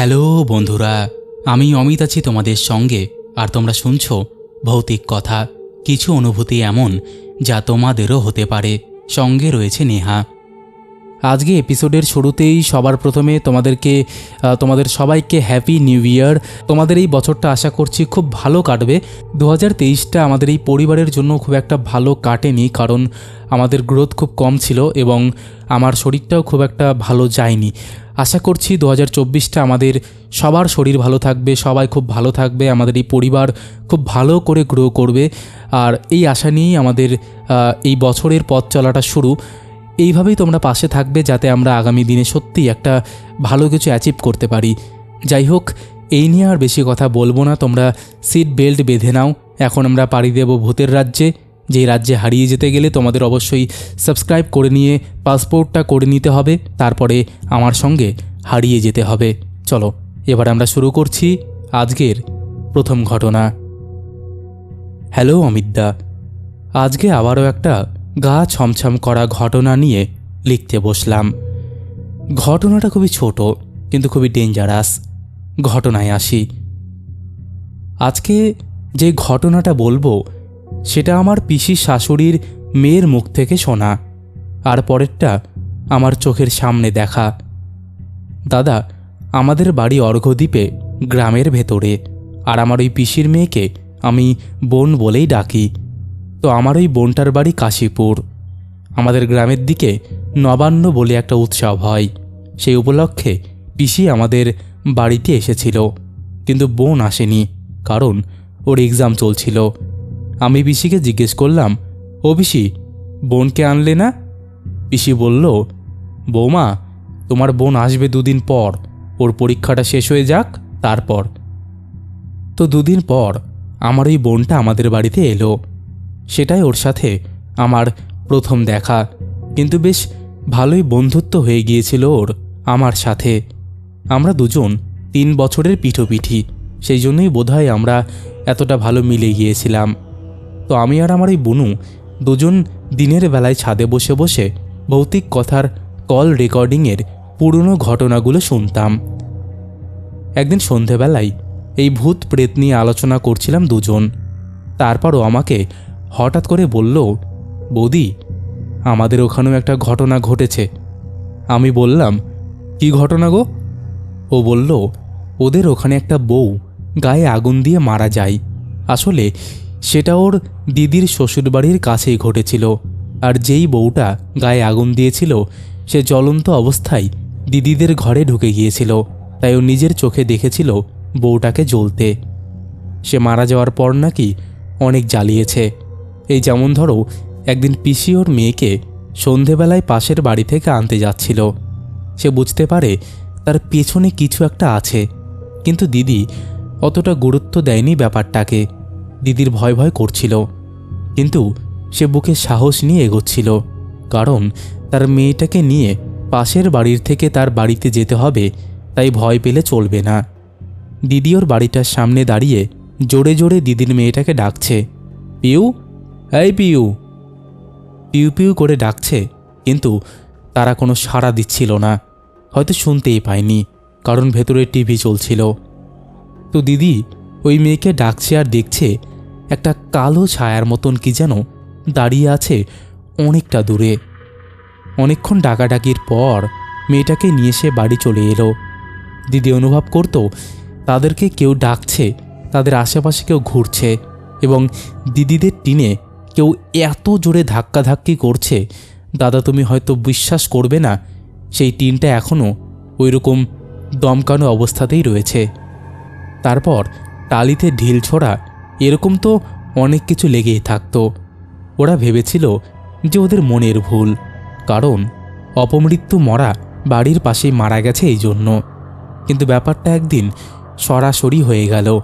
Hello বন্ধুরা, আমি অমিত আছি তোমাদের সঙ্গে, আর তোমরা শুনছ ভৌতিক কথা, কিছু অনুভূতি এমন, যা তোমাদেরও হতে পারে। সঙ্গে রয়েছে নেহা। আজকে এপিসোডের শুরুতেই সবার প্রথমে তোমাদেরকে তোমাদের সবাইকে হ্যাপি নিউ ইয়ার তোমাদের এই বছরটা আশা করছি খুব ভালো কাটবে। দু হাজার তেইশটা আমাদের এই পরিবারের জন্য খুব একটা ভালো কাটেনি, কারণ আমাদের গ্রোথ খুব কম ছিল এবং আমার শরীরটাও খুব একটা ভালো যায়নি। আশা করছি দু হাজার আমাদের সবার শরীর ভালো থাকবে, সবাই খুব ভালো থাকবে, আমাদের এই পরিবার খুব ভালো করে গ্রো করবে। আর এই আশা নিয়েই আমাদের এই বছরের পথ চলাটা শুরু। এইভাবেই তোমরা পাশে থাকবে যাতে আমরা আগামী দিনে সত্যিই একটা ভালো কিছু অ্যাচিভ করতে পারি। যাই হোক, এই নিয়ে আর বেশি কথা বলব না। তোমরা সিট বেল্ট বেঁধে নাও। এখন আমরা পাড়ি দেব ভূতের রাজ্যে। যেই রাজ্যে হারিয়ে যেতে গেলে তোমাদের অবশ্যই সাবস্ক্রাইব করে নিয়ে পাসপোর্টটা করে নিতে হবে। তারপরে আমার সঙ্গে হারিয়ে যেতে হবে। চলো, এবার আমরা শুরু করছি আজকের প্রথম ঘটনা। হ্যালো অমিতদা, আজকে আবারও একটা গা ছমছম করা ঘটনা নিয়ে লিখতে বসলাম। ঘটনাটা খুবই ছোট, কিন্তু খুবই ডেঞ্জারাস ঘটনায় আসি। আজকে যে ঘটনাটা বলব, সেটা আমার পিসি শাশুড়ির মেয়ের মুখ থেকে শোনা, আর পরেরটা আমার চোখের সামনে দেখা। দাদা, আমাদের বাড়ি অর্ঘদ্বীপে, গ্রামের ভেতরে, আর আমার ওই পিসির মেয়েকে আমি বোন বলেই ডাকি। তো আমার ওই বোনটার বাড়ি কাশীপুর। আমাদের গ্রামের দিকে নবান্ন বলে একটা উৎসব হয়। সেই উপলক্ষে পিসি আমাদের বাড়িতে এসেছিল, কিন্তু বোন আসেনি, কারণ ওর এক্সাম চলছিল। আমি পিসিকে জিজ্ঞেস করলাম, ও পিসি, বোনকে আনলে না? পিসি বলল, বৌমা, তোমার বোন আসবে দুদিন পর। ওর পরীক্ষাটা শেষ হয়ে যাক, তারপর। তো দুদিন পর আমার ওই বোনটা আমাদের বাড়িতে এলো। সেটাই ওর সাথে আমার প্রথম দেখা। কিন্তু বেশ ভালোই বন্ধুত্ব হয়ে গিয়েছিল ওর, আমার সাথে। আমরা দুজন তিন বছরের পিঠোপিঠি, সেই জন্যই বোধহয় আমরা এতটা ভালো মিলে গিয়েছিলাম। তো আমি আর আমার এই বনু দুজন দিনের বেলায় ছাদে বসে বসে ভৌতিক কথার কল রেকর্ডিংয়ের পুরনো ঘটনাগুলো শুনতাম। একদিন সন্ধেবেলায় এই ভূত প্রেত নিয়ে আলোচনা করছিলাম দুজন। তারপরও আমাকে হঠাৎ করে বলল, বৌদি, আমাদের ওখানেও একটা ঘটনা ঘটেছে। আমি বললাম, কি ঘটনা গো? ও বলল, ওদের ওখানে একটা বউ গায়ে আগুন দিয়ে মারা যায়। আসলে সেটা ওর দিদির শ্বশুরবাড়ির কাছেই ঘটেছিল। আর যেই বউটা গায়ে আগুন দিয়েছিল, সে জ্বলন্ত অবস্থায় দিদিদের ঘরে ঢুকে গিয়েছিল। তাই ও নিজের চোখে দেখেছিল বউটাকে জ্বলতে। সে মারা যাওয়ার পর নাকি অনেক জ্বালিয়েছে। এই যেমন ধরো, একদিন পিসি ওর মেয়েকে সন্ধেবেলায় পাশের বাড়ি থেকে আনতে যাচ্ছিল। সে বুঝতে পারে তার পেছনে কিছু একটা আছে। কিন্তু দিদি অতটা গুরুত্ব দেয়নি ব্যাপারটাকে। দিদির ভয় ভয় করছিল। কিন্তু সে বুকে সাহস নিয়ে এগোচ্ছিল। কারণ তার মেয়েটাকে নিয়ে পাশের বাড়ির থেকে তার বাড়িতে যেতে হবে, তাই ভয় পেলে চলবে না। দিদি ওর বাড়িটার সামনে দাঁড়িয়ে জোরে জোরে দিদির মেয়েটাকে ডাকছে, পিউ এই পিউ। পিউ পিউ করে ডাকছে, কিন্তু তারা কোনো সাড়া দিচ্ছিল না। হয়তো শুনতেই পায়নি, কারণ ভেতরে টিভি চলছিল। তো দিদি, ওই মেয়েকে ডাকছে আর দেখছে একটা কালো ছায়ার মতন কি যেন দাঁড়িয়ে আছে অনেকটা দূরে। অনেকক্ষণ ডাকাডাকির পর মেয়েটাকে নিয়ে সে বাড়ি চলে এলো। দিদি অনুভব করত, তাদেরকে কেউ ডাকছে, তাদের আশেপাশে কেউ ঘুরছে, এবং দিদিদের টিনে কেউ এত জোরে ধাক্কাধাক্কি করছে, দাদা তুমি হয়তো বিশ্বাস করবে না, সেই টিনটা এখনও ওইরকম দমকানো অবস্থাতেই রয়েছে। তারপর টালিতে ঢিল ছোড়া এরকম তো অনেক কিছু লেগেই থাকতো। ওরা ভেবেছিল যে ওদের মনের ভুল, কারণ অপমৃত্যু মরা বাড়ির পাশেই মারা গেছে এই জন্য। কিন্তু ব্যাপারটা একদিন সরাসরি হয়ে গেল।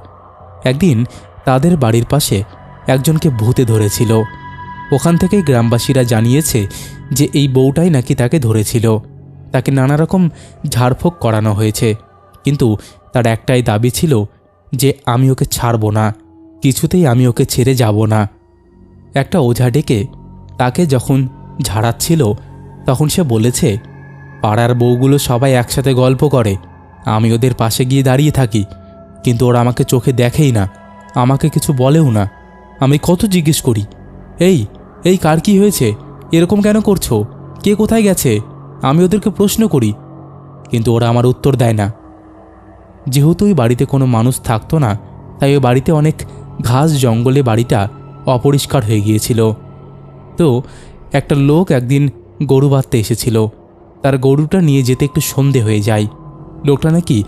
একদিন তাদের বাড়ির পাশে একজনকে ভূতে ধরেছিল। ওখান থেকেই গ্রামবাসীরা জানিয়েছে যে এই বউটাই নাকি তাকে ধরেছিল। তাকে নানা রকম ঝাড়ফোঁক করানো হয়েছে। কিন্তু তার একটাই দাবি ছিল যে আমি ওকে ছাড়ব না, কিছুতেই আমি ওকে ছেড়ে যাব না। একটা ওঝা ডেকে তাকে যখন ঝাড়াচ্ছিল, তখন সে বলেছে, পাড়ার বউগুলো সবাই একসাথে গল্প করে, আমি ওদের পাশে গিয়ে দাঁড়িয়ে থাকি, কিন্তু ওরা আমাকে চোখে দেখেই না, আমাকে কিছু বলেও না। আমি কত জিজ্ঞেস করি, এই এই কার কি হয়েছে? এরকম কেন করছ? কে কোথায় গেছে? আমি ওদেরকে প্রশ্ন করি, কিন্তু ওরা আমার উত্তর দেয় না। যেহেতু ওই বাড়িতে কোনো মানুষ থাকতো না, তাই ওই বাড়িতে অনেক ঘাস জঙ্গলে বাড়িটা অপরিষ্কার হয়ে গিয়েছিল। তো একটা লোক একদিন গরু বাঁধতে এসেছিল। তার গরুটা নিয়ে যেতে একটু সন্ধে হয়ে যায়। লোকটা নাকি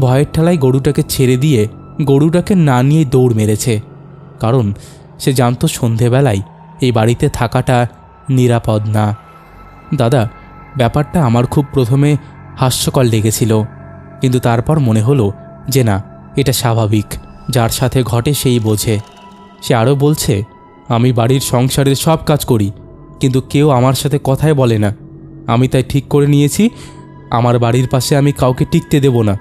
ভয়ের ঠেলায় গরুটাকে ছেড়ে দিয়ে গরুটাকে না নিয়ে দৌড় মেরেছে। কারণ সে জানতো সন্ধেবেলায় এই বাড়িতে থাকাটা নিরাপদ না। দাদা, ব্যাপারটা আমার খুব প্রথমে হাস্যকর লেগেছিল, কিন্তু তারপর মনে হলো যে না, এটা স্বাভাবিক, যার সাথে ঘটে সেই বোঝে। সে আরও বলছে, আমি বাড়ির সংসারের সব কাজ করি, কিন্তু কেউ আমার সাথে কথাই বলে না। আমি তাই ঠিক করে নিয়েছি, আমার বাড়ির পাশে আমি কাউকে টিকতে দেব না।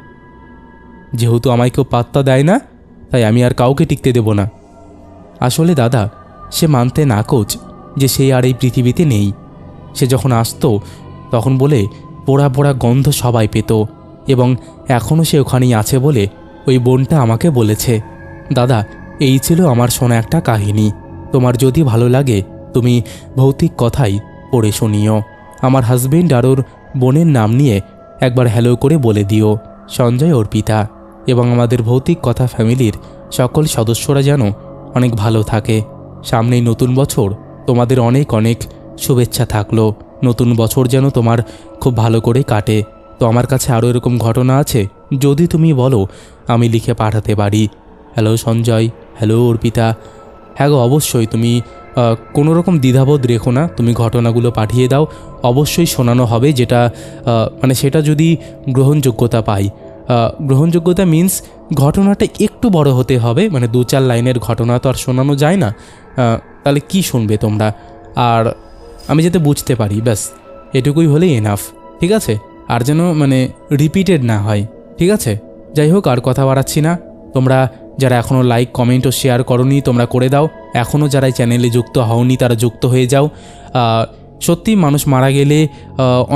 যেহেতু আমায় কেউ পাত্তা দেয় না, তাই আমি আর কাউকে টিকতে দেব না। আসলে দাদা, সে মানতে নাকচ যে সে আর এই পৃথিবীতে নেই। সে যখন আসতো, তখন বলে পোড়া পোড়া গন্ধ সবাই পেত এবং এখনও সে ওখানেই আছে বলে ওই বোনটা আমাকে বলেছে। দাদা, এই ছিল আমার শোনা একটা কাহিনী। তোমার যদি ভালো লাগে, তুমি ভৌতিক কথাই পড়ে শুনিও। আমার হাজবেন্ড আর ওর বোনের নাম নিয়ে একবার হ্যালো করে বলে দিও, সঞ্জয় অর্পিতা। এবং আমাদের ভৌতিক কথা ফ্যামিলির সকল সদস্যরা যেন অনেক ভালো থাকে। সামনেই নতুন বছর। তোমাদের অনেক অনেক শুভেচ্ছা থাকল। নতুন বছর যেন তোমার খুব ভালো করে কাটে। তো আমার কাছে আরও এরকম ঘটনা আছে? যদি তুমি বলো আমি লিখে পাঠাতে পারি। Hello Sanjay hello Arpita. হ্যাঁ গো অবশ্যই তুমি আহ, কোনো রকম দ্বিধাবোধ রেখো না। তুমি ঘটনাগুলো পাঠিয়ে দাও। অবশ্যই শোনানো হবে যেটা মানে সেটা যদি গ্রহণযোগ্যতা পাই। গ্রহণযোগ্যতা মিন্স ঘটনাটা একটু বড় হতে হবে মানে দু চার লাইনের ঘটনা তো আর শোনানো যায় না। তাহলে কি শুনবে তোমরা? আর আমি যাতে বুঝতে পারি, ব্যাস, এটুকুই হলেই এনাফ ঠিক আছে? আর যেন মানে রিপিটেড না হয়, ঠিক আছে? যাই হোক, আর কথা বাড়াচ্ছি না। তোমরা যারা এখনও লাইক কমেন্ট ও শেয়ার করনি, তোমরা করে দাও। এখনও যারা চ্যানেলে যুক্ত হওনি, তারা যুক্ত হয়ে যাও। সত্যি মানুষ মারা গেলে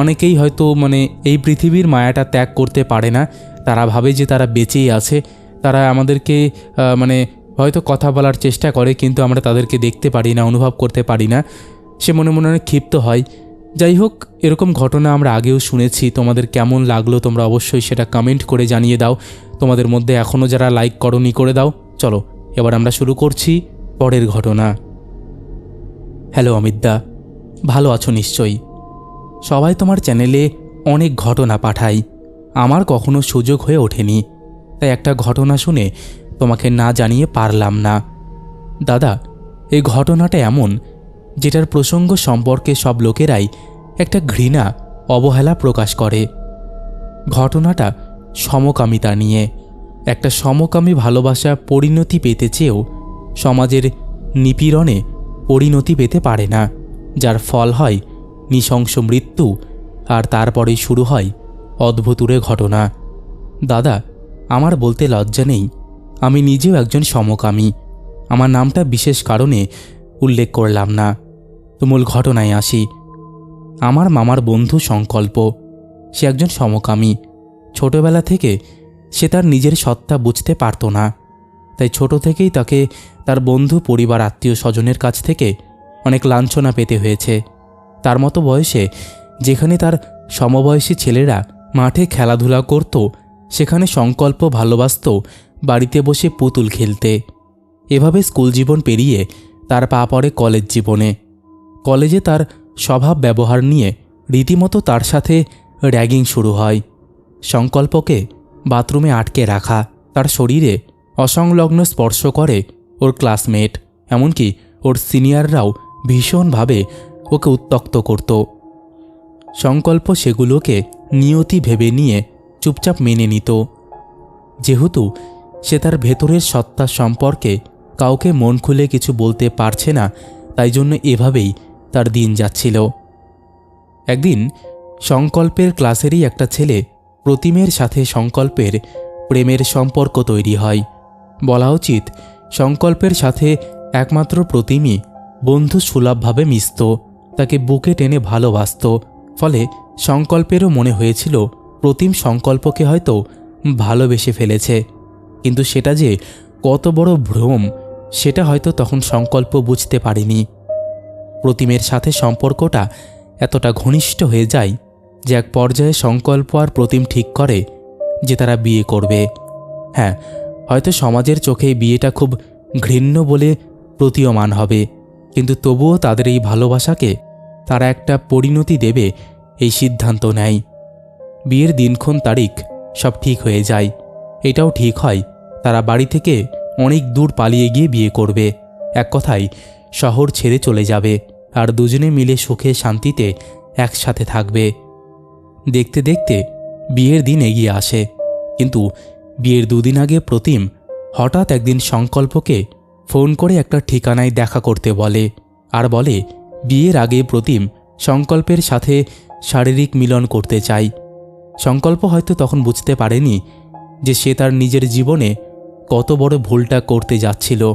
অনেকেই হয়তো মানে এই পৃথিবীর মায়াটা ত্যাগ করতে পারে না। তারা ভাবে যে তারা বেঁচেই আছে। তারা আমাদেরকে মানে হয়তো কথা বলার চেষ্টা করে কিন্তু আমরা তাদেরকে দেখতে পারি না, অনুভব করতে পারি না। সে মনে মনে অনেক ক্ষিপ্ত হয়। যাই হোক, এরকম ঘটনা আমরা আগেও শুনেছি। তোমাদের কেমন লাগল তোমরা অবশ্যই সেটা কমেন্ট করে জানিয়ে দাও। তোমাদের মধ্যে এখনও যারা লাইক করনি করে দাও। চলো, এবার আমরা শুরু করছি পরের ঘটনা। হ্যালো অমিতদা। ভালো আছো নিশ্চয়ই। সবাই তোমার চ্যানেলে অনেক ঘটনা পাঠায়। আমার কখনো সুযোগ হয়ে ওঠেনি। তাই একটা ঘটনা শুনে তোমাকে না জানিয়ে পারলাম না। দাদা, এই ঘটনাটা এমন, যেটার প্রসঙ্গ সম্পর্কে সব লোকেরাই একটা ঘৃণা, অবহেলা প্রকাশ করে। ঘটনাটা সমকামিতা নিয়ে, একটা সমকামী ভালোবাসা পরিণতি পেতে চেয়েও সমাজের নিপীড়নে পরিণতি পেতে পারে না, যার ফল হয় নৃশংস মৃত্যু আর তারপরেই শুরু হয় অদ্ভুতুরে ঘটনা। দাদা, আমার বলতে লজ্জা নেই। আমি নিজেও একজন সমকামী। আমার নামটা বিশেষ কারণে উল্লেখ করলাম না। মূল ঘটনায় আসি। আমার মামার বন্ধু সংকল্প। সে একজন সমকামী। ছোটবেলা থেকে সে তার নিজের সত্তা বুঝতে পারত না। তাই ছোট থেকেই তাকে তার বন্ধু, পরিবার, আত্মীয় স্বজনের কাছ থেকে অনেক লাঞ্ছনা পেতে হয়েছে। তার মতো বয়সে যেখানে তার সমবয়সী ছেলেরা মাঠে খেলাধুলা করত, সেখানে সংকল্প ভালোবাসত, বাড়িতে বসে পুতুল খেলতে। এভাবে স্কুল জীবন পেরিয়ে তার পা পড়ে কলেজ জীবনে। কলেজে তার স্বভাব ব্যবহার নিয়ে রীতিমতো তার সাথে র্যাগিং শুরু হয়। সংকল্পকে বাথরুমে আটকে রাখা, তার শরীরে অসংলগ্ন স্পর্শ করে ওর ক্লাসমেট, এমনকি ওর সিনিয়ররাও ভীষণভাবে ওকে উত্তক্ত করত। সংকল্প সেগুলোকে নিয়তি ভেবে নিয়ে চুপচাপ মেনে নিত। যেহেতু সে তার ভেতরের সত্তা সম্পর্কে কাউকে মন খুলে কিছু বলতে পারছে না, তাই জন্য এভাবেই তার দিন যাচ্ছিল। একদিন সংকল্পের ক্লাসেরই একটা ছেলে প্রতিমের সাথে সংকল্পের প্রেমের সম্পর্ক তৈরি হয়। বলা উচিত সংকল্পের সাথে একমাত্র প্রতিমই বন্ধু সুলভভাবে মিশত, তাকে বুকে টেনে ভালোবাসত। ফলে সংকল্পেরও মনে হয়েছিল প্রতিম সংকল্পকে হয়তো ভালোবেসে ফেলেছে। কিন্তু সেটা যে কত বড় ভ্রম, সেটা হয়তো তখন সংকল্প বুঝতে পারেনি। প্রতিমের সাথে সম্পর্কটা এতটা ঘনিষ্ঠ হয়ে যায় যে এক পর্যায়ে সংকল্প আর প্রতিম ঠিক করে যে তারা বিয়ে করবে। হ্যাঁ হয়তো সমাজের চোখে বিয়েটা খুব ঘৃণ্য বলে প্রতীয়মান হবে, কিন্তু তবুও তাদের এই ভালোবাসাকে তারা একটা পরিণতি দেবে, এই সিদ্ধান্ত নেয়। বিয়ের দিনক্ষণ তারিখ সব ঠিক হয়ে যায়। এটাও ঠিক হয়, তারা বাড়ি থেকে অনেক দূর পালিয়ে গিয়ে বিয়ে করবে। এক কথায়, শহর ছেড়ে চলে যাবে আর দুজনে মিলে সুখে শান্তিতে একসাথে থাকবে। দেখতে দেখতে বিয়ের দিন এগিয়ে আসে, কিন্তু বিয়ের দুদিন আগে প্রতিম হঠাৎ একদিন সংকল্পকে ফোন করে একটা ঠিকানায় দেখা করতে বলে, আর বলে বিয়ের আগে প্রতিম সংকল্পের সাথে শারীরিক মিলন করতে চাই। সংকল্প হয়তো তখন বুঝতে পারেনি যে সে তার নিজের জীবনে কত বড় ভুলটা করতে যাচ্ছিল।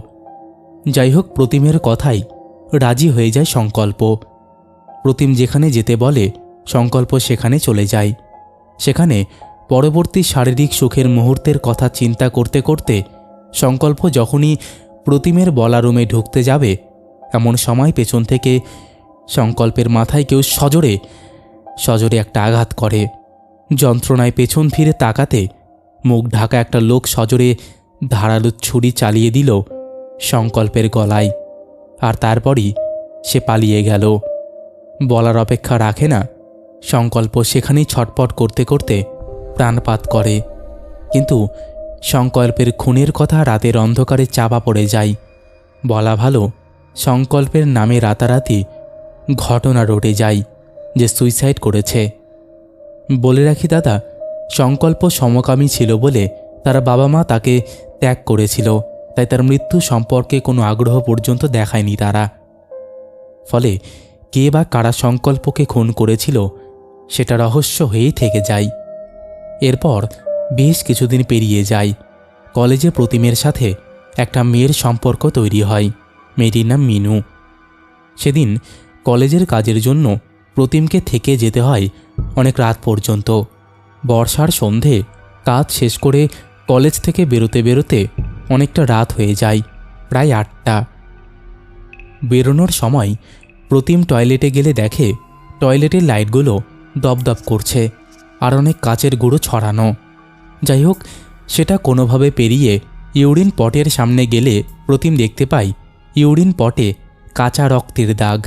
যাই হোক, প্রতিমের কথাই রাজি হয়ে যায় সংকল্প। প্রতিম যেখানে যেতে বলে, সংকল্প সেখানে চলে যায়। সেখানে পরবর্তী শারীরিক সুখের মুহূর্তের কথা চিন্তা করতে করতে সংকল্প যখনই প্রতিমের বলা রুমে ঢুকতে যাবে এমন সময় পেছন থেকে সংকল্পের মাথায় কেউ সজোরে সজোরে একটা আঘাত করে। যন্ত্রণায় পেছন ফিরে তাকাতে মুখ ঢাকা একটা লোক সজোরে ধারালো ছুরি চালিয়ে দিল সংকল্পের গলায়। আর তারপরই সে পালিয়ে গেল। বলার অপেক্ষা রাখে না, সংকল্প সেখানেই ছটপট করতে করতে প্রাণপাত করে। কিন্তু সংকল্পের খুনের কথা রাতের অন্ধকারে চাপা পড়ে যায়। বলা ভালো সংকল্পের নামে রাতারাতি ঘটনা রটে যায় যে সুইসাইড করেছে। বলে রাখি দাদা, সংকল্প সমকামী ছিল বলে তার বাবা মা তাকে ত্যাগ করেছিল, তাই তার মৃত্যু সম্পর্কে কোনো আগ্রহ পর্যন্ত দেখায়নি তারা। ফলে কে বা কারা সংকল্পকে খুন করেছিল, সেটা রহস্য হয়েই থেকে যায়। এরপর বেশ কিছুদিন পেরিয়ে যায়। কলেজে প্রতিমের সাথে একটা মেয়ের সম্পর্ক তৈরি হয়। মেয়েটির নাম মিনু। সেদিন কলেজের কাজের জন্য প্রতিমকে থেকে যেতে হয় অনেক রাত পর্যন্ত। বর্ষার সন্ধে কাজ শেষ করে কলেজ থেকে বেরোতে বেরোতে অনেকটা রাত হয়ে যায়, প্রায় আটটা। বেরোনোর সময় প্রতিম টয়লেটে গেলে দেখে টয়লেটের লাইটগুলো দপদপ করছে আর অনেক কাচের গুঁড়ো ছড়ানো। যাই হোক, সেটা কোনোভাবে পেরিয়ে ইউরিন পটের সামনে গেলে প্রতিম দেখতে পাই ইউরিন পটে কাঁচা রক্তের দাগ।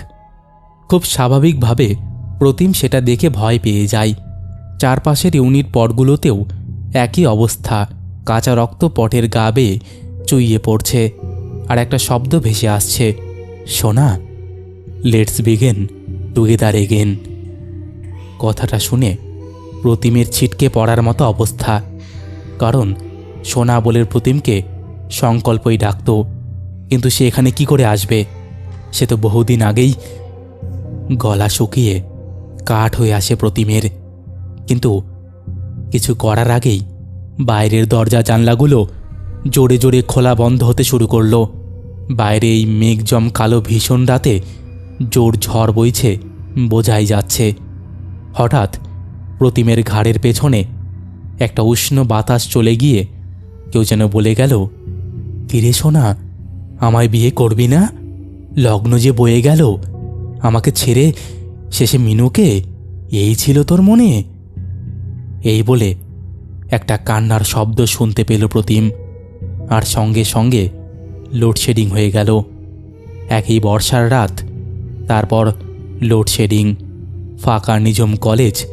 খুব স্বাভাবিকভাবে প্রতিম সেটা দেখে ভয় পেয়ে যায়। চারপাশের ইউনিট পটগুলোতেও একই অবস্থা, কাঁচা রক্ত পটের গা বেয়ে চুইয়ে পড়ছে আর একটা শব্দ ভেসে আসছে, সোনা, লেটস বিগেন, টুগেদার এগেন কথাটা শুনে প্রতিমের ছিটকে পড়ার মতো অবস্থা, কারণ সোনা বলে প্রতিমকে সংকল্পই ডাকত। কিন্তু সে এখানে কি করে আসবে? সে তো বহুদিন আগেই গলা শুকিয়ে কাঠ হয়ে আসে প্রতিমের। কিন্তু কিছু করার আগেই বাইরের দরজা জানলাগুলো জোরে জোরে খোলা বন্ধ হতে শুরু করল। বাইরে এই মেঘজম কালো ভীষণ রাতে জোর ঝড় বইছে, বোঝাই যাচ্ছে। হঠাৎ প্রতিমের ঘাড়ের পেছনে একটা উষ্ণ বাতাস চলে গিয়ে কেউ যেন বলে গেল ফিরে শোনা আমায় বিয়ে করবি না? লগ্ন যে বয়ে গেল, আমাকে ছেড়ে শেষে মিনুকে? এই ছিল তোর মনে? এই বলে একটা কান্নার শব্দ শুনতে পেল প্রতিম, আর সঙ্গে সঙ্গে লোডশেডিং হয়ে গেল। একই বর্ষার রাত, তারপর লোডশেডিং, ফাঁকা নিজম কলেজ,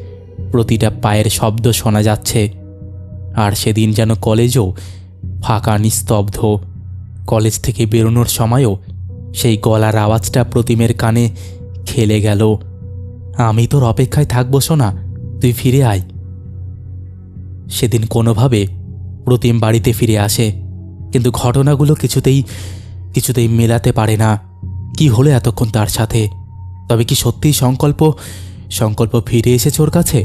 প্রতিটা পায়ের শব্দ শোনা যাচ্ছে, আর সেদিন যেন কলেজও ফাঁকা নিস্তব্ধ। কলেজ থেকে বেরোনোর সময়ও সেই গলার আওয়াজটা প্রতিমের কানে খেলে গেল। আমি তোর অপেক্ষায় থাকব শোনা তুই ফিরে আয়। সেদিন কোনোভাবে প্রতিম বাড়িতে ফিরে আসে, কিন্তু ঘটনাগুলো কিছুতেই কিছুতেই মেলাতে পারে না। কি হলো এতক্ষণ তার সাথে? তবে কি সত্যিই সংকল্প সংকল্প ফিরে এসেছে ওর কাছে?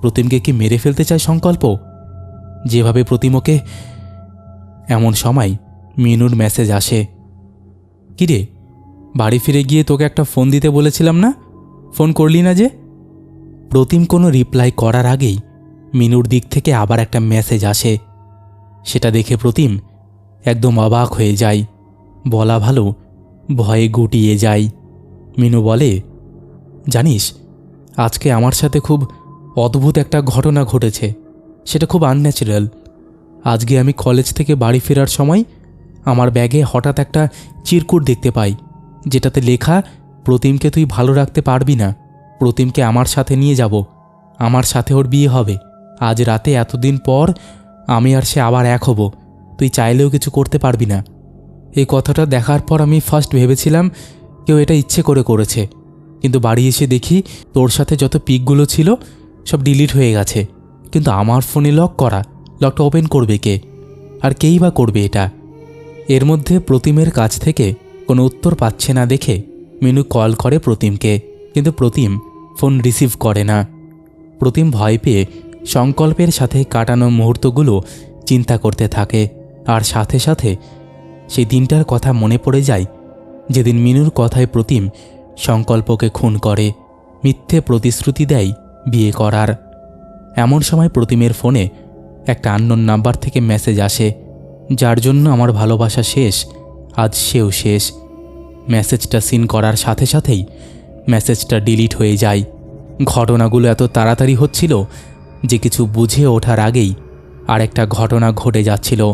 প্রতিমকে কি মেরে ফেলতে চায় সংকল্প? যেভাবে প্রতিমকে, এমন সময় মিনুর মেসেজ আসে। কিরে, বাড়ি ফিরে গিয়ে তোকে একটা ফোন দিতে বলেছিলাম না? ফোন করলি না যে? প্রতিম কোনো রিপ্লাই করার আগেই মিনুর দিক থেকে আবার একটা মেসেজ আসে। সেটা দেখে প্রতিম একদম অবাক হয়ে যায়। বলা ভালো, ভয়ে গুটিয়ে যায়। মিনু বলে, জানিস, আজকে আমার সাথে খুব অদ্ভুত একটা ঘটনা ঘটেছে। সেটা খুব আনন্যাচারাল আজকে আমি কলেজ থেকে বাড়ি ফেরার সময় আমার ব্যাগে হঠাৎ একটা চিরকুট দেখতে পাই, যেটাতে লেখা, প্রতিমকে তুই ভালো রাখতে পারবি না। প্রতিমকে আমার সাথে নিয়ে যাব। আমার সাথে ওর বিয়ে হবে। আজ রাতে এতদিন পর আমি আর সে আবার এক হব। তুই চাইলেও কিছু করতে পারবি না। এই কথাটা দেখার পর আমি ফার্স্ট ভেবেছিলাম কেউ এটা ইচ্ছে করে করেছে। কিন্তু বাড়ি এসে দেখি তোর সাথে যত পিকগুলো ছিল, সব ডিলিট হয়ে গেছে। কিন্তু আমার ফোনে লক করা। লকটা ওপেন করবে কে? আর কেই বা করবে এটা? এর মধ্যে প্রতিমের কাছ থেকে কোনো উত্তর পাচ্ছে না দেখে মিনু কল করে প্রতিমকে, কিন্তু প্রতিম ফোন রিসিভ করে না। প্রতিম ভয় পেয়ে সংকল্পের সাথে কাটানো মুহূর্তগুলো চিন্তা করতে থাকে, আর সাথে সাথে সেই দিনটার কথা মনে পড়ে যায় যেদিন মিনুর কথায় প্রতিম সংকল্পকে খুন করে, মিথ্যে প্রতিশ্রুতি দেয় বিয়ে করার। এমন সময় প্রতিমের ফোনে একটা আন্নোন নাম্বার থেকে মেসেজ আসে। যার জন্য আমার ভালোবাসা শেষ, আজ সেও শেষ। মেসেজটা সিন করার সাথে সাথেই মেসেজটা ডিলিট হয়ে যায়। ঘটনাগুলো এত তাড়াতাড়ি হচ্ছিল যে কিছু বুঝে ওঠার আগেই আর একটা ঘটনা ঘটে যাচ্ছিল।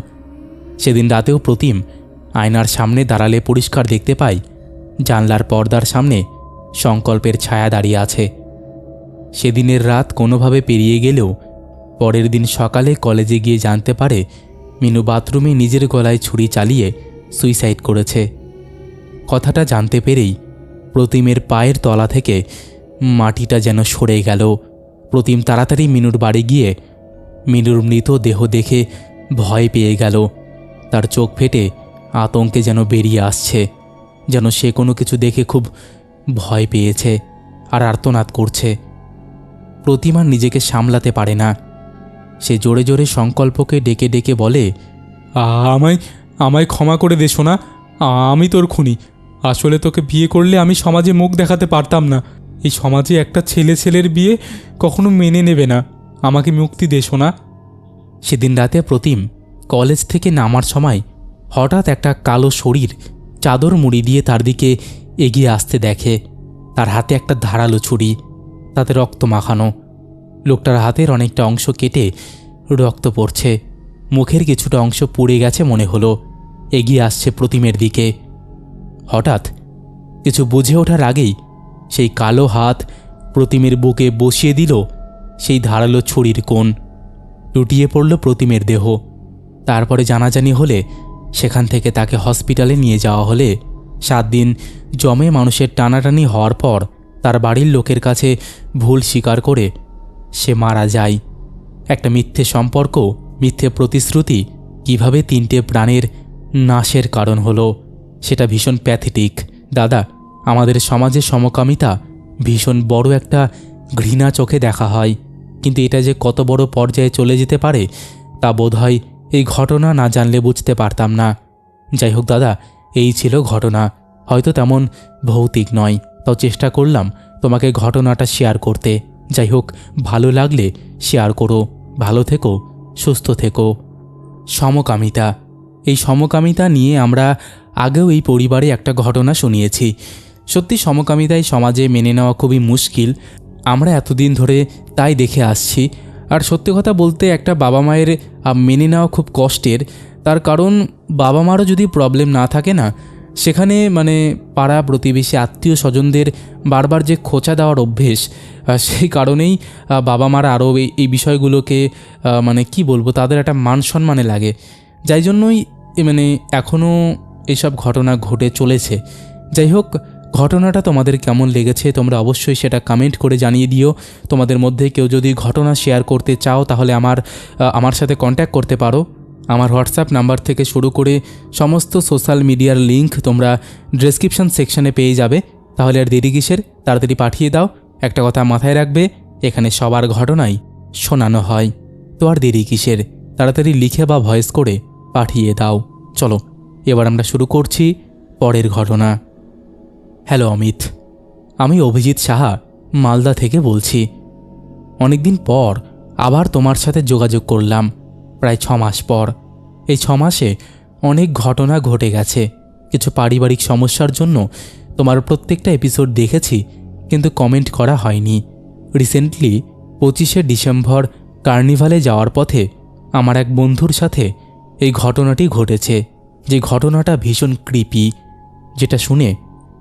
সেদিন রাতেও প্রতিম আয়নার সামনে দাঁড়ালে পরিষ্কার দেখতে পাই, জানলার পর্দার সামনে সংকল্পের ছায়া দাঁড়িয়ে আছে। সেদিনের রাত কোনোভাবে পেরিয়ে গেলেও পরের দিন সকালে কলেজে গিয়ে জানতে পারে মিনু বাথরুমে নিজের গলায় ছুরি চালিয়ে সুইসাইড করেছে। কথাটা জানতে পেরেই প্রতিমের পায়ের তলা থেকে মাটিটা যেন সরে গেল। প্রতিম তাড়াতাড়ি মিনুর বাড়ি গিয়ে মিনুর মৃত দেহ দেখে ভয় পেয়ে গেল। তার চোখ ফেটে আতঙ্কে যেন বেরিয়ে আসছে, যেন সে কোনো কিছু দেখে খুব ভয় পেয়েছে আর আর্তনাদ করছে। প্রতিমা নিজেকে সামলাতে পারে না। সে জোরে জোরে সংকল্পকে ডেকে ডেকে বলে আমায় আমায় ক্ষমা করে দে শোনা আমি তোর খুনি। আসলে তোকে বিয়ে করলে আমি সমাজে মুখ দেখাতে পারতাম না। এই সমাজে একটা ছেলে ছেলের বিয়ে কখনো মেনে নেবে না। আমাকে মুক্তি দে শোনা সেদিন রাতে প্রতিম কলেজ থেকে নামার সময় হঠাৎ একটা কালো শরীর চাদর মুড়ি দিয়ে তার দিকে এগিয়ে আসতে দেখে। তার হাতে একটা ধারালো ছুরি, তাতে রক্ত মাখানো। লোকটার হাতের অনেকটা অংশ কেটে রক্ত পড়ছে। মুখের কিছুটা অংশ পুড়ে গেছে মনে হলো। এগিয়ে আসছে প্রতিমের দিকে। হঠাৎ কিছু বুঝে ওঠার আগেই সেই কালো হাত প্রতিমের বুকে বসিয়ে দিল সেই ধারালো ছুরির কোণ। লুটিয়ে পড়ল প্রতিমের দেহ। তারপরে জানাজানি হলে সেখান থেকে তাকে হসপিটালে নিয়ে যাওয়া হলে সাত দিন জমে মানুষের টানাটানি হওয়ার পর তার বাড়ির লোকের কাছে ভুল স্বীকার করে সে মারা যায়। একটা মিথ্যে সম্পর্ক, মিথ্যে প্রতিশ্রুতি কীভাবে তিনটে প্রাণের নাশের কারণ হলো, সেটা ভীষণ প্যাথেটিক। দাদা, আমাদের সমাজে সমকামিতা ভীষণ বড় একটা ঘৃণা চোখে দেখা হয়। কিন্তু এটা যে কত বড় পর্যায়ে চলে যেতে পারে, তা বোধহয় এই ঘটনা না জানলে বুঝতে পারতাম না। যাই হোক দাদা, এই ছিল ঘটনা। হয়তো তেমন ভৌতিক নয়, তাও চেষ্টা করলাম তোমাকে ঘটনাটা শেয়ার করতে। যাই হোক ভালো লাগলে শেয়ার করো, ভালো থেকো, সুস্থ থেকো। সমকামিতা। এই সমকামিতা নিয়ে আমরা আগেও এই পরিবারে একটা ঘটনা শুনিয়েছি। সত্যি সমকামিতাই সমাজে মেনে নেওয়া খুবই মুশকিল। আমরা এতদিন ধরে তাই দেখে আসছি। আর সত্যি কথা বলতে একটা বাবা মায়ের মেনে নেওয়া খুব কষ্টের। তার কারণ বাবা মারও যদি প্রবলেম না থাকে না সেখানে মানে পাড়া প্রতিবেশী আত্মীয় স্বজনদের বারবার যে খোঁচা দেওয়ার অভ্যেস সেই কারণেই বাবা মারা আরও এই বিষয়গুলোকে মানে কি বলব, তাদের একটা মান সম্মানে লাগে। যাই জন্যই মানে এখনও এসব ঘটনা ঘটে চলেছে। যাই হোক, ঘটনাটা তোমাদের কেমন লেগেছে তোমরা অবশ্যই সেটা কমেন্ট করে জানিয়ে দিও। তোমাদের মধ্যে কেউ যদি ঘটনা শেয়ার করতে চাও, তাহলে আমার আমার সাথে কন্ট্যাক্ট করতে পারো। আমার হোয়াটসঅ্যাপ নাম্বার থেকে শুরু করে সমস্ত সোশ্যাল মিডিয়ার লিংক তোমরা ডেসক্রিপশন সেকশনে পেয়ে যাবে। তাহলে আর দেরি কিসের? তাড়াতাড়ি পাঠিয়ে দাও। একটা কথা মাথায় রাখবে, এখানে সবার ঘটনাই শোনানো হয়। তো আর দেরি কিসের? তাড়াতাড়ি লিখে বা ভয়েস করে পাঠিয়ে দাও। চলো, এবার আমরা শুরু করছি পরের ঘটনা। হ্যালো, অমিত। আমি অভিজিৎ সাহা, মালদা থেকে বলছি। অনেকদিন পর আবার তোমার সাথে যোগাযোগ করলাম। প্রায় ছ মাস পর। এই ছ মাসে অনেক ঘটনা ঘটে গেছে। কিছু পারিবারিক সমস্যার জন্য তোমার প্রত্যেকটা এপিসোড দেখেছি, কিন্তু কমেন্ট করা হয়নি। রিসেন্টলি পঁচিশে ডিসেম্বর কার্নিভালে যাওয়ার পথে আমার এক বন্ধুর সাথে এই ঘটনাটি ঘটেছে। যে ঘটনাটা ভীষণ কৃপি যেটা শুনে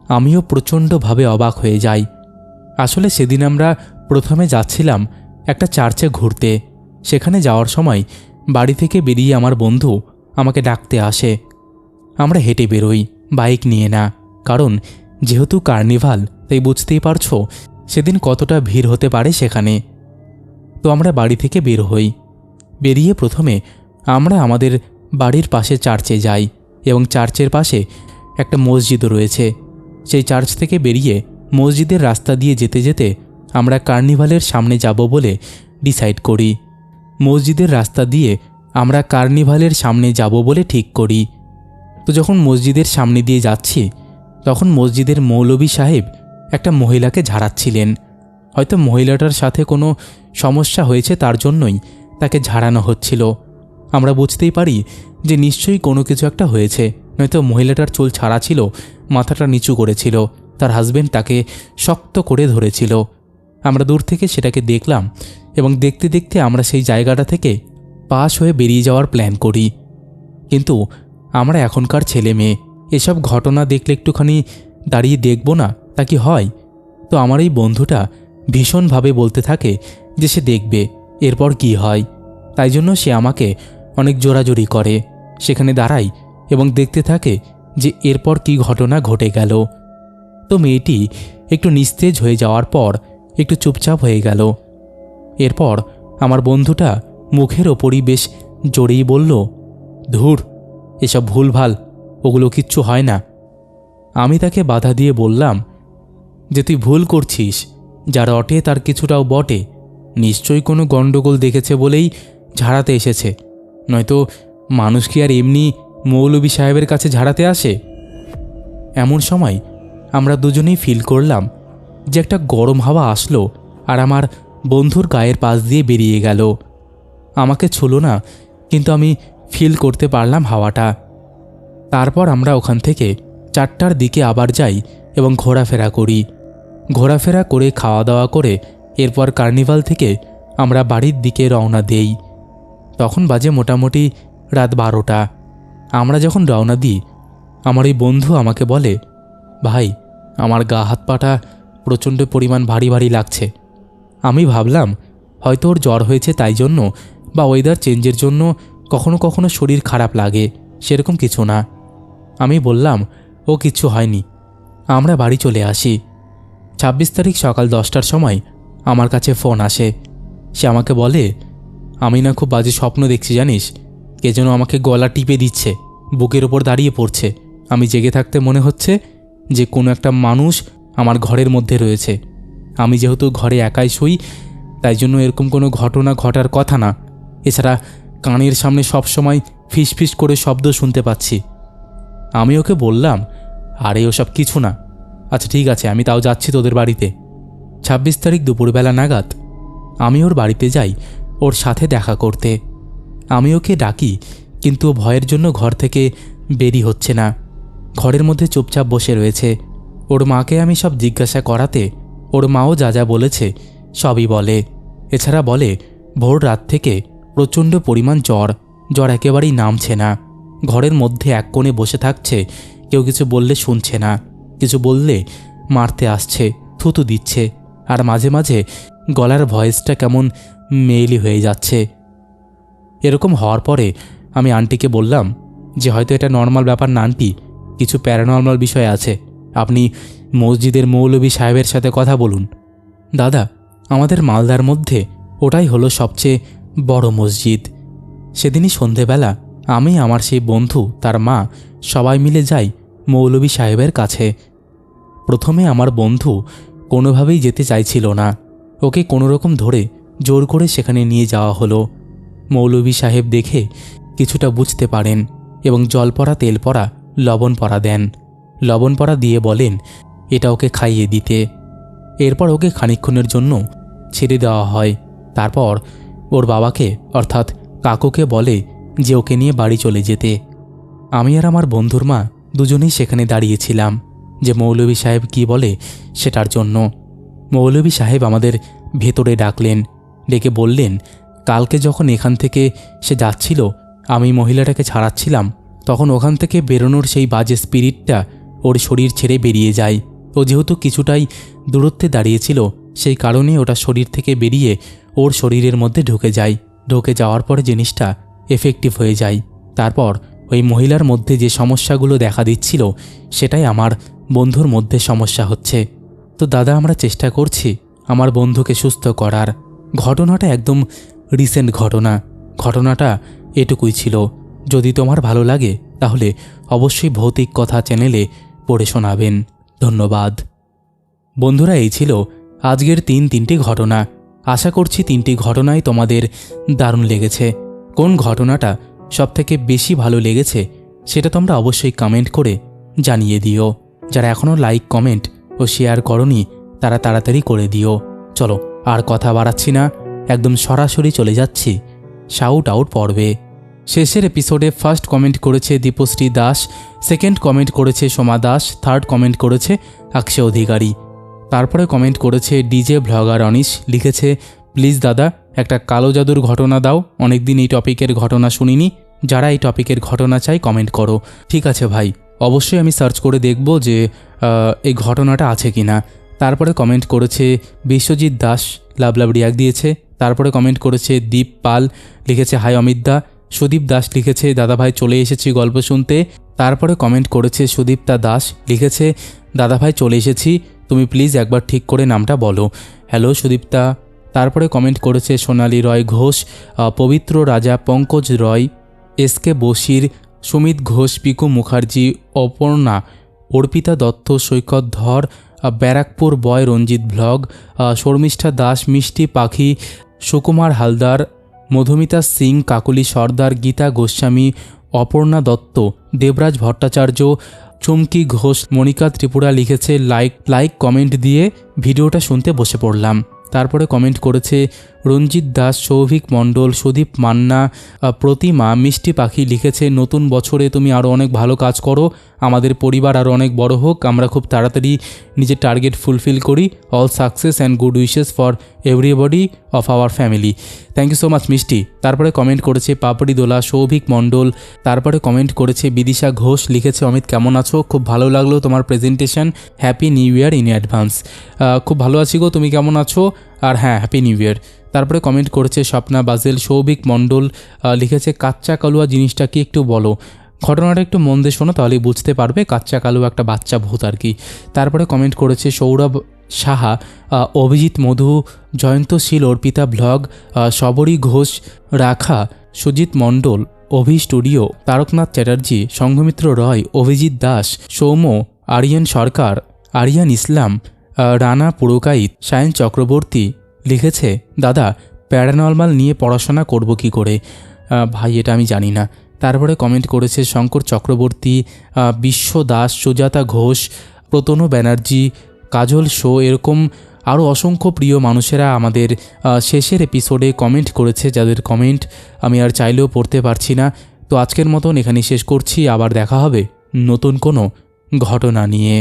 আমিও প্রচণ্ডভাবে অবাক হয়ে যাই। আসলে সেদিন আমরা প্রথমে যাচ্ছিলাম একটা চার্চে ঘুরতে। সেখানে যাওয়ার সময় বাড়ি থেকে বেরিয়ে আমার বন্ধু আমাকে ডাকতে আসে। আমরা হেঁটে বেরোই, বাইক নিয়ে না। কারণ, যেহেতু কার্নিভাল, তাই বুঝতেই পারছ, সেদিন কতটা ভিড় হতে পারে সেখানে। তো আমরা বাড়ি থেকে বের হই। বেরিয়ে প্রথমে আমরা আমাদের বাড়ির পাশে চার্চে যাই এবং চার্চের পাশে একটা মসজিদও রয়েছে। সেই চার্চ থেকে বেরিয়ে মসজিদের রাস্তা দিয়ে যেতে যেতে আমরা কার্নিভালের সামনে যাব বলে ডিসাইড করি। মসজিদের রাস্তা দিয়ে আমরা কার্নিভালের সামনে যাব বলে ঠিক করি। তো যখন মসজিদের সামনে দিয়ে যাচ্ছি, তখন মসজিদের মৌলবী সাহেব একটা মহিলাকে ঝাড়াচ্ছিলেন। হয়তো মহিলাটার সাথে কোনো সমস্যা হয়েছে তার জন্যই তাকে ঝাড়ানো হচ্ছিল। আমরা বুঝতেই পারি যে নিশ্চয়ই কোনো কিছু একটা হয়েছে, নয়তো মহিলাটার চুল ছাড়া ছিল, মাথাটা নিচু করেছিল, তার হাজবেন্ড তাকে শক্ত করে ধরেছিল। আমরা দূর থেকে সেটাকে দেখলাম এবং দেখতে দেখতে আমরা সেই জায়গাটা থেকে পাশ হয়ে বেরিয়ে যাওয়ার প্ল্যান করি। কিন্তু আমরা এখনকার ছেলে মেয়ে, এসব ঘটনা দেখলে একটুখানি দাঁড়িয়ে দেখব না, তা কি হয়? তো আমার এই বন্ধুটা ভীষণভাবে বলতে থাকে যে সে দেখবে, এরপর কি হয়? তাই জন্য সে আমাকে অনেক জোরাজোরি করে। সেখানে দাঁড়াই এবং দেখতে থাকে যে এরপর কি ঘটনা ঘটে গেল। তো মেয়েটি একটু নিস্তেজ হয়ে যাওয়ার পর একটু চুপচাপ হয়ে গেল। এরপর আমার বন্ধুটা মুখের ওপরই বেশ জোরেই বলল, ধুর, এসব ভুলভাল, ওগুলো কিচ্ছু হয় না। আমি তাকে বাধা দিয়ে বললাম, যে তুই ভুল করছিস যার রটে তার কিছুটাও বটে, নিশ্চয়ই কোনো গণ্ডগোল দেখেছে বলেই ঝাড়াতে এসেছে। নয়তো মানুষ কি আর এমনি মৌলবী সাহেবের কাছে ঝাড়াতে আসে? এমন সময় আমরা দুজনেই ফিল করলাম যে একটা গরম হাওয়া আসলো আর আমার বন্ধুর গায়ের পাশ দিয়ে বেরিয়ে গেল। আমাকে ছুলো না, কিন্তু আমি ফিল করতে পারলাম হাওয়াটা। তারপর আমরা ওখান থেকে চারটার দিকে আবার যাই এবং ঘোরাফেরা করি। ঘোরাফেরা করে খাওয়া দাওয়া করে এরপর কার্নিভাল থেকে আমরা বাড়ির দিকে রওনা দেই। তখন বাজে মোটামুটি রাত বারোটা। আমরা যখন রওনা দিই, আমার এই বন্ধু আমাকে বলে, ভাই, আমার গা হাত পাটা প্রচণ্ড পরিমাণ ভারী ভারী লাগছে। আমি ভাবলাম, হয়তো ওর জ্বর হয়েছে তাই জন্য বা ওয়েদার চেঞ্জের জন্য কখনো কখনো শরীর খারাপ লাগে, সেরকম কিছু না। আমি বললাম, ও কিচ্ছু হয়নি। আমরা বাড়ি চলে আসি। ছাব্বিশ তারিখ সকাল দশটার সময় আমার কাছে ফোন আসে। সে আমাকে বলে, আমি না খুব বাজে স্বপ্ন দেখছি জানিস? কে যেন আমাকে গলা টিপে দিচ্ছে, বুকের ওপর দাঁড়িয়ে পড়ছে। আমি জেগে থাকতে মনে হচ্ছে যে কোনো একটা মানুষ আমার ঘরের মধ্যে রয়েছে। আমি যেহেতু ঘরে একাই শুই, তাই জন্য এরকম কোনো ঘটনা ঘটার কথা না। এছাড়া কানের সামনে সবসময় ফিস ফিস করে শব্দ শুনতে পাচ্ছি। আমি ওকে বললাম, আরে, ওসব কিছু না। আচ্ছা ঠিক আছে, আমি তাও যাচ্ছি তোদের বাড়িতে। ছাব্বিশ তারিখ দুপুরবেলা নাগাদ আমি ওর বাড়িতে যাই, ওর সাথে দেখা করতে। আমি ওকে ডাকি, কিন্তু ভয়ের জন্য ঘর থেকে বেরি হচ্ছে না। ঘরের মধ্যে চুপচাপ বসে রয়েছে। ওর মাকে আমি সব জিজ্ঞাসা করাতে ওর মাও যা যা বলেছে সবই বলে। এছাড়া বলে, ভোর রাত থেকে প্রচণ্ড পরিমাণ জ্বর জ্বর একেবারেই নামছে না। ঘরের মধ্যে এক কোণে বসে থাকছে, কেউ কিছু বললে শুনছে না। কিছু বললে মারতে আসছে, থুতু দিচ্ছে, আর মাঝে মাঝে গলার ভয়েসটা কেমন মেয়েলি হয়ে যাচ্ছে। এরকম হওয়ার পরে আমি আন্টিকে বললাম যে, হয়তো এটা নর্মাল ব্যাপার না, আন্টি। কিছু প্যারানর্মাল বিষয় আছে। আপনি মসজিদের মৌলবী সাহেবের সাথে কথা বলুন। দাদা, আমাদের মালদার মধ্যে ওটাই হলো সবচেয়ে বড় মসজিদ। সেদিনই সন্ধেবেলা আমি, আমার সেই বন্ধু, তার মা সবাই মিলে যাই মৌলবী সাহেবের কাছে। প্রথমে আমার বন্ধু কোনোভাবেই যেতে চাইছিল না। ওকে কোনো রকম ধরে জোর করে সেখানে নিয়ে যাওয়া হলো। মৌলবী সাহেব দেখে কিছুটা বুঝতে পারেন এবং জল পড়া, তেল পড়া, লবণ পড়া দেন। লবণ পড়া দিয়ে বলেন, এটা ওকে খাইয়ে দিতে। এরপর ওকে খানিক্ষণের জন্য ছেড়ে দেওয়া হয়। তারপর ওর বাবাকে, অর্থাৎ কাকুকে বলে যে ওকে নিয়ে বাড়ি চলে যেতে। আমি আর আমার বন্ধুর মা দুজনেই সেখানে দাঁড়িয়েছিলাম যে মৌলভী সাহেব কি বলে সেটার জন্য। মৌলভী সাহেব আমাদের ভেতরে ডাকলেন, ডেকে বললেন, কালকে যখন এখান থেকে সে যাচ্ছিল, আমি মহিলাটাকে ছাড়াচ্ছিলাম, তখন ওখান থেকে বেরোনোর সেই বাজে স্পিরিটটা ওর শরীর ছেড়ে বেরিয়ে যায়। ও যেহেতু কিছুটাই দূরত্বে দাঁড়িয়েছিল, সেই কারণে ওটা শরীর থেকে বেরিয়ে ওর শরীরের মধ্যে ঢুকে যায়। ঢুকে যাওয়ার পরে জিনিসটা এফেক্টিভ হয়ে যায়। তারপর ওই মহিলার মধ্যে যে সমস্যাগুলো দেখা দিচ্ছিল, সেটাই আমার বন্ধুর মধ্যে সমস্যা হচ্ছে। তো দাদা, আমরা চেষ্টা করছি আমার বন্ধুকে সুস্থ করার। ঘটনাটা একদম রিসেন্ট ঘটনা। ঘটনাটা এটুকুই ছিল। যদি তোমার ভালো লাগে, তাহলে অবশ্যই ভৌতিক কথা চ্যানেলে পড়ে শোনাবেন। ধন্যবাদ। বন্ধুরা, এই ছিল আজকের তিন তিনটি ঘটনা। আশা করছি তিনটি ঘটনাই তোমাদের দারুণ লেগেছে। কোন ঘটনাটা সবথেকে বেশি ভালো লেগেছে সেটা তোমরা অবশ্যই কমেন্ট করে জানিয়ে দিও। যারা এখনও লাইক কমেন্ট ও শেয়ার করনি, তারা তাড়াতাড়ি করে দিও। চলো, আর কথা বাড়াচ্ছি না। একদম সরাসরি চলে যাচ্ছি। শাউট আউট পর্বে। শেষের এপিসোডে ফার্স্ট কমেন্ট করেছে দীপশ্রী দাস সেকেন্ড কমেন্ট করেছে সোমা দাস থার্ড কমেন্ট করেছে অক্ষয় অধিকারী। তারপরে কমেন্ট করেছে ডিজে ভ্লগার অনিশ, লিখেছে প্লিজ দাদা, একটা কালো জাদুর ঘটনা দাও, অনেকদিন এই টপিকের ঘটনা শুনিনি, যারা এই টপিকের ঘটনা চাই কমেন্ট করো। ঠিক আছে ভাই, অবশ্যই আমি সার্চ করে দেখব যে এই ঘটনাটা আছে কি না তারপরে কমেন্ট করেছে বিশ্বজিৎ দাস, লাভ লাভ রিয়াক দিয়েছে। তারপরে কমেন্ট করেছে দীপ পাল, লিখেছে হাই অমিত দা সুদীপ দাস লিখেছে, দাদাভাই, চলে এসেছি গল্প শুনতে। তারপরে কমেন্ট করেছে সুদীপ্তা দাস লিখেছে, দাদাভাই, চলে এসেছি। তুমি প্লিজ একবার ঠিক করে নামটা বলো। হ্যালো সুদীপ্তা তারপরে কমেন্ট করেছে, সোনালী Roy Ghosh Pabitra Raja Pankaj Roy, S K Basir Sumit Ghosh, Piku Mukherjee, Aparna, Arpita Dutta, Saikat Dhar Barrackpore boy Ranjit vlog Sharmistha Das, Mishti Pakhi, Sukumar Haldar Madhumita Singh, কাকলি সর্দার, গীতা গোস্বামী, অপর্ণা দত্ত, দেবরাজ ভট্টাচার্য, চমকি ঘোষ, মনিকা ত্রিপুরা লিখেছে, লাইক লাইক, কমেন্ট দিয়ে ভিডিওটা শুনতে বসে পড়লাম। তারপরে comment করেছে রঞ্জিত দাস, সৌভিক মণ্ডল, সুদীপ মান্না প্রতিমা, মিষ্টি পাখি লিখেছে, নতুন বছরে তুমি আরও অনেক ভালো কাজ করো। আমাদের পরিবার আরও অনেক বড় হোক। আমরা খুব তাড়াতাড়ি নিজের টার্গেট ফুলফিল করি। All success and good wishes for everybody of our family thank you so much Mishti. তারপরে কমেন্ট করেছে পাপড়ি দোলা, সৌভিক মণ্ডল। তারপরে কমেন্ট করেছে বিদিশা ঘোষ, লিখেছে, অমিত, কেমন আছো? খুব ভালো লাগল তোমার presentation happy new year in advance খুব ভালো আছি গো, তুমি কেমন আছো? আর হ্যাঁ হ্যাপি নিউ ইয়ার তারপরে কমেন্ট করেছে স্বপ্না বাজেল সৌভিক মণ্ডল লিখেছে কাচ্চা কালুয়া জিনিসটা কি একটু বলো? ঘটনাটা একটু মন দিয়ে শোনো তাহলেই বুঝতে পারবে কাচ্চা কালু একটা বাচ্চা ভূত আর কি। তারপরে কমেন্ট করেছে সৌরভ সাহা অভিজিৎ মধু জয়ন্তশীল অর্পিতা ব্লগ আহ, শবরী ঘোষ রাখা সুজিত মণ্ডল অভি স্টুডিও তারকনাথ চ্যাটার্জি সংঘমিত্র রয় অভিজিৎ দাস সৌম্য আরিয়ান সরকার আরিয়ান ইসলাম রানা পুরকাইত সায়ন চক্রবর্তী লিখেছে, দাদা, প্যারানর্মাল নিয়ে পড়াশোনা করব কি করে? ভাই, এটা আমি জানি না। তারপরে কমেন্ট করেছে, শঙ্কর চক্রবর্তী বিশ্ব দাস, সুজাতা ঘোষ, প্রতনু ব্যানার্জি, কাজল শো, এরকম আরও অসংখ্য প্রিয় মানুষেরা আমাদের শেষের এপিসোডে কমেন্ট করেছে। যাদের কমেন্ট আমি আর চাইলেও পড়তে পারছি না। তো আজকের মতন এখানে শেষ করছি। আবার দেখা হবে নতুন কোনো ঘটনা নিয়ে।